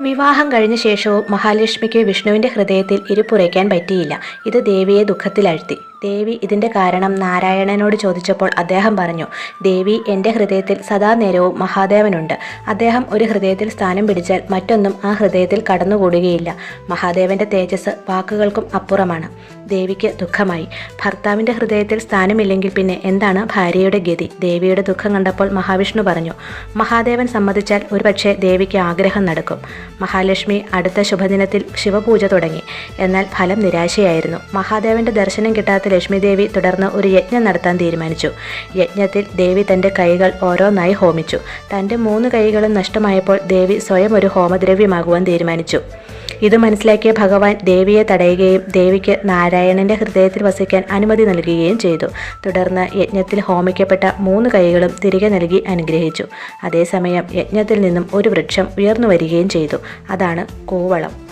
വിവാഹം കഴിഞ്ഞ ശേഷവും മഹാലക്ഷ്മിക്ക് വിഷ്ണുവിന്റെ ഹൃദയത്തിൽ ഇരുപ്പുറയ്ക്കാൻ പറ്റിയില്ല. ഇത് ദേവിയെ ദുഃഖത്തിലാഴ്ത്തി. ദേവി ഇതിന്റെ കാരണം നാരായണനോട് ചോദിച്ചപ്പോൾ അദ്ദേഹം പറഞ്ഞു ദേവി എന്റെ ഹൃദയത്തിൽ സദാ നേരവും മഹാദേവനുണ്ട്. അദ്ദേഹം ഒരു ഹൃദയത്തിൽ സ്ഥാനം പിടിച്ചാൽ മറ്റൊന്നും ആ ഹൃദയത്തിൽ കടന്നുകൂടുകയില്ല. മഹാദേവന്റെ തേജസ് വാക്കുകൾക്കും അപ്പുറമാണ്. ദേവിക്ക് ദുഃഖമായി. ഭർത്താവിന്റെ ഹൃദയത്തിൽ സ്ഥാനമില്ലെങ്കിൽ പിന്നെ എന്താണ് ഭാര്യയുടെ ഗതി? ദേവിയുടെ ദുഃഖം കണ്ടപ്പോൾ മഹാവിഷ്ണു പറഞ്ഞു മഹാദേവൻ സമ്മതിച്ചാൽ ഒരുപക്ഷെ ദേവിക്ക് ആഗ്രഹം നടക്കും. മഹാലക്ഷ്മി അടുത്ത ശുഭദിനത്തിൽ ശിവപൂജ തുടങ്ങി. എന്നാൽ ഫലം നിരാശയായിരുന്നു. മഹാദേവന്റെ ദർശനം കിട്ടാത്ത ലക്ഷ്മി ദേവി തുടർന്ന് ഒരു യജ്ഞം നടത്താൻ തീരുമാനിച്ചു. യജ്ഞത്തിൽ ദേവി തന്റെ കൈകൾ ഓരോന്നായി ഹോമിച്ചു. തന്റെ മൂന്ന് കൈകളും നഷ്ടമായപ്പോൾ ദേവി സ്വയം ഒരു ഹോമദ്രവ്യമാകുവാൻ തീരുമാനിച്ചു. ഇത് മനസ്സിലാക്കിയ ഭഗവാൻ ദേവിയെ തടയുകയും ദേവിക്ക് നാരായണന്റെ ഹൃദയത്തിൽ വസിക്കാൻ അനുമതി നൽകുകയും ചെയ്തു. തുടർന്ന് യജ്ഞത്തിൽ ഹോമിക്കപ്പെട്ട മൂന്ന് കൈകളും തിരികെ നൽകി അനുഗ്രഹിച്ചു. അതേസമയം യജ്ഞത്തിൽ നിന്നും ഒരു വൃക്ഷം ഉയർന്നു വരികയും ചെയ്തു. അതാണ് കൂവളം.